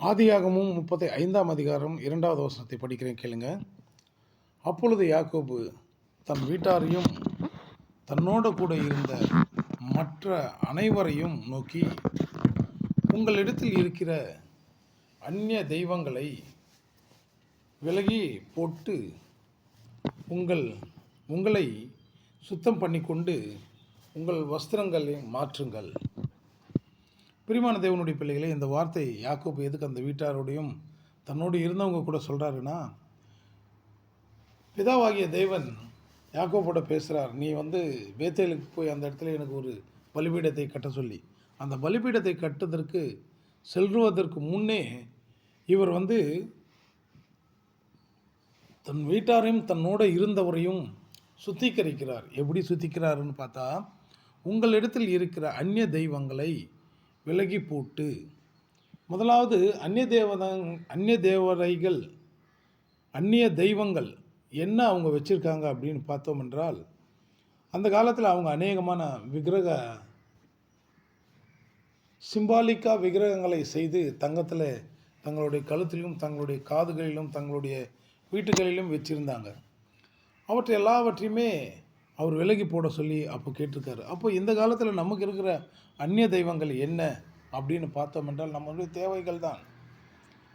ஆதியாகமும் முப்பத்தி ஐந்தாம் அதிகாரம் இரண்டாவது வசனத்தை படிக்கிறேன் கேளுங்க. அப்பொழுது யாக்கோபு தன் வீட்டாரையும் தன்னோடு கூட இருந்த மற்ற அனைவரையும் நோக்கி உங்களிடத்தில் இருக்கிற அந்நிய தெய்வங்களை விலகி போட்டு உங்கள் உங்களை சுத்தம் பண்ணிக்கொண்டு உங்கள் வஸ்திரங்களை மாற்றுங்கள். பிரிமான தேவனுடைய பிள்ளைகளே இந்த வார்த்தை யாக்கோப்பு எதுக்கு அந்த வீட்டாரோடையும் தன்னோடு இருந்தவங்க கூட சொல்கிறாருன்னா பிதாவாகிய தேவன் யாக்கோப்போட பேசுகிறார் நீ வந்து பேத்தேலுக்கு போய் அந்த இடத்துல எனக்கு ஒரு பலிபீடத்தை கட்ட சொல்லி. அந்த பலிபீடத்தை கட்டுவதற்கு செல்வதற்கு முன்னே இவர் வந்து தன் வீட்டாரையும் தன்னோட இருந்தவரையும் சுத்திகரிக்கிறார். எப்படி சுத்திக்கிறாருன்னு பார்த்தா உங்களிடத்தில் இருக்கிற அந்நிய தெய்வங்களை விலகி போட்டு. முதலாவது அந்நிய தேவதங் அந்நிய தேவதைகள் அந்நிய தெய்வங்கள் என்ன அவங்க வச்சுருக்காங்க அப்படின்னு பார்த்தோம் என்றால் அந்த காலத்தில் அவங்க அநேகமான விக்கிரக சிம்பாலிக்காக விக்கிரகங்களை செய்து தங்கத்தில் தங்களுடைய கழுத்திலும் தங்களுடைய காதுகளிலும் தங்களுடைய வீட்டுகளிலும் வச்சுருந்தாங்க. அவற்றை எல்லாவற்றையுமே அவர் விலகி போட சொல்லி அப்போ கேட்டிருக்காரு. அப்போ இந்த காலத்தில் நமக்கு இருக்கிற அந்நிய தெய்வங்கள் என்ன அப்படின்னு பார்த்தோம் என்றால் நம்மளுடைய தேவைகள் தான்.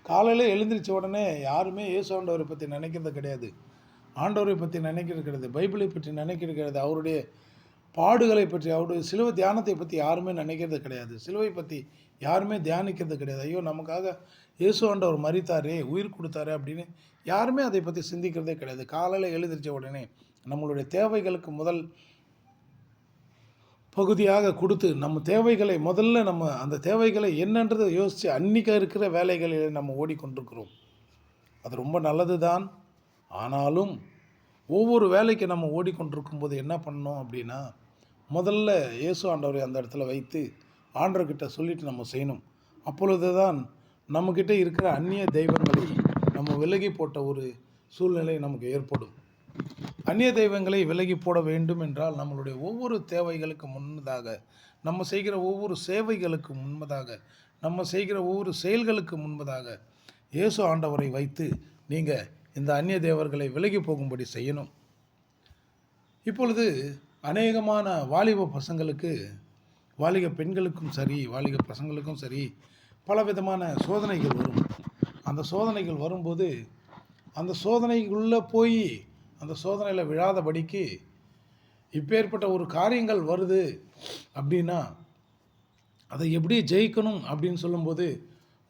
காலையில் எழுந்திரிச்ச உடனே யாருமே இயேசு ஆண்டவரை பற்றி நினைக்கிறது கிடையாது. ஆண்டவரை பற்றி நினைக்கிறது கிடையாது. பைபிளை பற்றி நினைக்கிறது கிடையாது. அவருடைய பாடுகளை பற்றி அவருடைய சிலுவை தியானத்தை பற்றி யாருமே நினைக்கிறது கிடையாது. சிலுவை பற்றி யாருமே தியானிக்கிறது கிடையாது. ஐயோ நமக்காக இயேசு ஆண்டவர் மறித்தாரே உயிர் கொடுத்தாரே அப்படின்னு யாருமே அதை பற்றி சிந்திக்கிறதே கிடையாது. காலையில் எழுந்திரிச்ச உடனே நம்மளுடைய தேவைகளுக்கு முதல் பகுதியாக கொடுத்து நம்ம தேவைகளை முதல்ல நம்ம அந்த தேவைகளை என்னன்றதை யோசித்து அன்னிக்க இருக்கிற வேலைகளில் நம்ம ஓடிக்கொண்டிருக்கிறோம். அது ரொம்ப நல்லது தான் ஆனாலும் ஒவ்வொரு வேலைக்கு நம்ம ஓடிக்கொண்டிருக்கும் போது என்ன பண்ணோம் அப்படின்னா முதல்ல இயேசு ஆண்டவரை அந்த இடத்துல வைத்து ஆண்டவர்கிட்ட சொல்லிட்டு நம்ம செய்யணும். அப்பொழுது தான் நம்மக்கிட்ட இருக்கிற அந்நிய தெய்வங்களை நம்ம விலகி போட்ட ஒரு சூழ்நிலை நமக்கு ஏற்படும். அந்நிய தெய்வங்களை விலகி போட வேண்டும் என்றால் நம்மளுடைய ஒவ்வொரு தேவைகளுக்கு முன்னதாக நம்ம செய்கிற ஒவ்வொரு சேவைகளுக்கு முன்பதாக நம்ம செய்கிற ஒவ்வொரு செயல்களுக்கு முன்பதாக இயேசு ஆண்டவரை வைத்து நீங்கள் இந்த அந்நிய தேவர்களை விலகி போகும்படி செய்யணும். இப்பொழுது அநேகமான வாலிப பசங்களுக்கு வாலிக பெண்களுக்கும் சரி வாலிக பசங்களுக்கும் சரி பலவிதமான சோதனைகள் வரும். அந்த சோதனைகள் வரும்போது அந்த சோதனைக்குள்ளே போய் அந்த சோதனையில் விழாதபடிக்கு இப்பேற்பட்ட ஒரு காரியங்கள் வருது அப்படின்னா அதை எப்படி ஜெயிக்கணும் அப்படின்னு சொல்லும்போது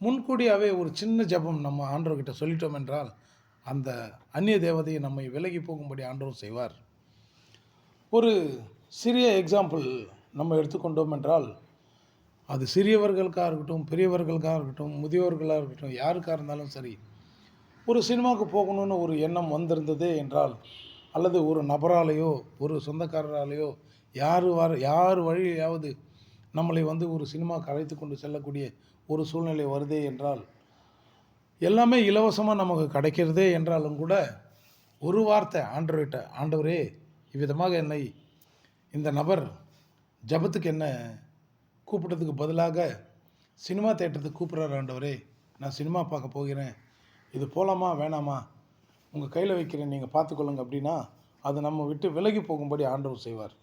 முன்கூடியாகவே ஒரு சின்ன ஜெபம் நம்ம ஆண்டவர்கிட்ட சொல்லிட்டோம் என்றால் அந்த அந்நிய தேவதையை நம்மை விலகி போகும்படி ஆண்டவர் செய்வார். ஒரு சிறிய எக்ஸாம்பிள் நம்ம எடுத்துக்கொண்டோம் என்றால் அது சிறியவர்களுக்காக இருக்கட்டும் பெரியவர்களுக்காக இருக்கட்டும் முதியோர்களாக இருக்கட்டும் யாருக்காக இருந்தாலும் சரி ஒரு சினிமாவுக்கு போகணும்னு ஒரு எண்ணம் வந்திருந்தது என்றால் அல்லது ஒரு நபராலேயோ ஒரு சொந்தக்காரராலேயோ யார் வர யார் வழியாவது நம்மளை வந்து ஒரு சினிமாவுக்கு அழைத்து கொண்டு செல்லக்கூடிய ஒரு சூழ்நிலை வருதே என்றால் எல்லாமே இலவசமாக நமக்கு கிடைக்கிறதே என்றாலும் கூட ஒரு வார்த்தை ஆண்டவர்கிட்ட ஆண்டவரே இவ்விதமாக என்னை இந்த நபர் ஜபத்துக்கு என்ன கூப்பிட்டதுக்கு பதிலாக சினிமா தேட்டருக்கு கூப்பிட்றாரு ஆண்டவரே நான் சினிமா பார்க்க போகிறேன் இது போகலாமா வேணாமா? உங்கள் கையில் வைக்கிறேன் நீங்கள் பார்த்துக்கொள்ளுங்க அப்படின்னா அது நம்ம விட்டு விலகி போகும்படி ஆண்டவர் செய்வார்.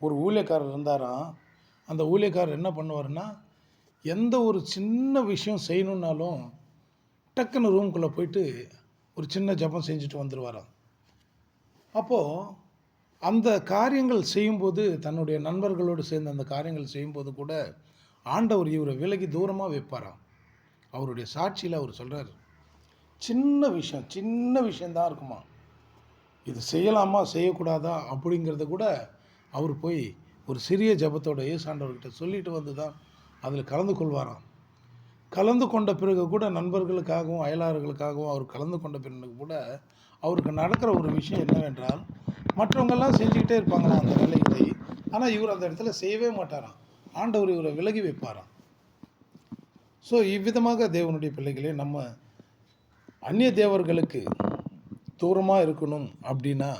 ஒரு ஊழியக்காரர் இருந்தாராம் அந்த ஊழியக்காரர் என்ன பண்ணுவார்னா எந்த ஒரு சின்ன விஷயம் செய்யணுன்னாலும் டக்குன்னு ரூம்குள்ளே போயிட்டு ஒரு சின்ன ஜபம் செஞ்சுட்டு வந்துடுவாராம் அப்போது அந்த காரியங்கள் செய்யும்போது தன்னுடைய நண்பர்களோடு சேர்ந்து அந்த காரியங்கள் செய்யும்போது கூட ஆண்டவர் இவரை விலகி தூரமாக வைப்பாராம். அவருடைய சாட்சியில் அவர் சொல்கிறார் சின்ன விஷயம் சின்ன விஷயந்தான் இருக்குமா? இது செய்யலாமா செய்யக்கூடாதா? அப்படிங்கிறத கூட அவர் போய் ஒரு சிறிய ஜபத்தோட ஏசாண்டவர்கிட்ட சொல்லிட்டு வந்து தான் அதில் கலந்து கொள்வாராம். கலந்து கொண்ட பிறகு கூட நண்பர்களுக்காகவும் அயலாளர்களுக்காகவும் அவர் கலந்து கொண்ட பிறகு கூட அவருக்கு நடக்கிற ஒரு விஷயம் என்னவென்றால் மற்றவங்கெல்லாம் செஞ்சுக்கிட்டே இருப்பாங்களாம் அந்த வேலைகளை ஆனால் இவர் அந்த இடத்துல செய்யவே மாட்டாராம். ஆண்டவர் இவரை விலகி வைப்பாராம். ஸோ இவ்விதமாக தேவனுடைய பிள்ளைகளே நம்ம அந்நிய தேவர்களுக்கு தூரமாக இருக்கணும் அப்படின்னா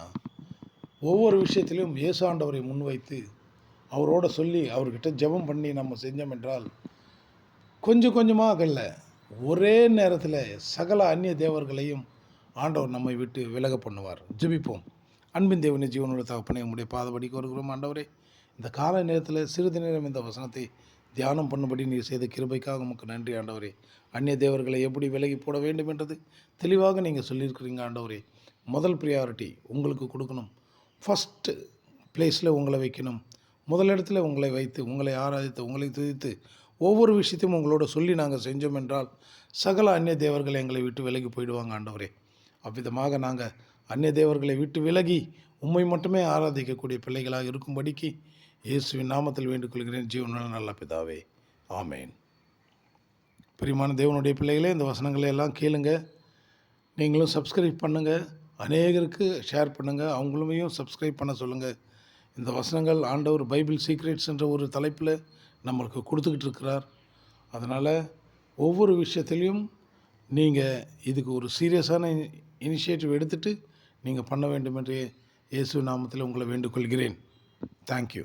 ஒவ்வொரு விஷயத்திலும் இயேசாண்டவரை முன்வைத்து அவரோட சொல்லி அவர்கிட்ட ஜெபம் பண்ணி நம்ம செஞ்சோம் என்றால் கொஞ்சம் கொஞ்சமாக இல்லை ஒரே நேரத்தில் சகல அந்நிய தேவர்களையும் ஆண்டவர் நம்மை விட்டு விலக பண்ணுவார். ஜெபிப்போம். அன்பின் தேவனை ஜீவனோட தகப்பனை உங்களுடைய பாதபடிக்கு வருகிறோம் ஆண்டவரே. இந்த கால நேரத்தில் சிறிது நேரம் இந்த வசனத்தை தியானம் பண்ணும்படி நீர் செய்த கிருபைக்காக உமக்கு நன்றி ஆண்டவரே. அந்நிய தேவர்களை எப்படி விலகி போட வேண்டும் என்றது தெளிவாக நீங்கள் சொல்லியிருக்கிறீங்க ஆண்டவரே. முதல் ப்ரியாரிட்டி உங்களுக்கு கொடுக்கணும். ஃபஸ்ட்டு பிளேஸில் உங்களை வைக்கணும். முதலிடத்தில் உங்களை வைத்து உங்களை ஆராதித்து உங்களை துதித்து ஒவ்வொரு விஷயத்தையும் உங்களோட சொல்லி நாங்கள் செஞ்சோம் என்றால் சகல அந்நிய தேவர்கள் எங்களை விட்டு விலகி போயிடுவாங்க ஆண்டவரே. அவ்விதமாக நாங்கள் அந்நிய தேவர்களை விட்டு விலகி உம்மை மட்டுமே ஆராதிக்கக்கூடிய பிள்ளைகளாக இருக்கும்படிக்கு இயேசுவின் நாமத்தில் வேண்டுக்கொள்கிறேன். கொள்கிறேன் நல்ல பிதாவே. ஆமேன். பிரியமான தேவனுடைய பிள்ளைகளே இந்த வசனங்களை எல்லாம் கேளுங்க. நீங்களும் சப்ஸ்கிரைப் பண்ணுங்கள் அநேகருக்கு ஷேர் பண்ணுங்கள் அவங்களுமையும் சப்ஸ்கிரைப் பண்ண சொல்லுங்கள் இந்த வசனங்கள் ஆண்டவர் பைபிள் சீக்ரெட்ஸ் என்ற ஒரு தலைப்பில் நம்மளுக்கு கொடுத்துக்கிட்டு இருக்கிறார். அதனால் ஒவ்வொரு விஷயத்துலையும் நீங்கள் இதுக்கு ஒரு சீரியஸான இனிஷியேட்டிவ் எடுத்துகிட்டு நீங்கள் பண்ண வேண்டும் என்று இயேசு நாமத்தில் உங்களை வேண்டுகொள்கிறேன். தேங்க்யூ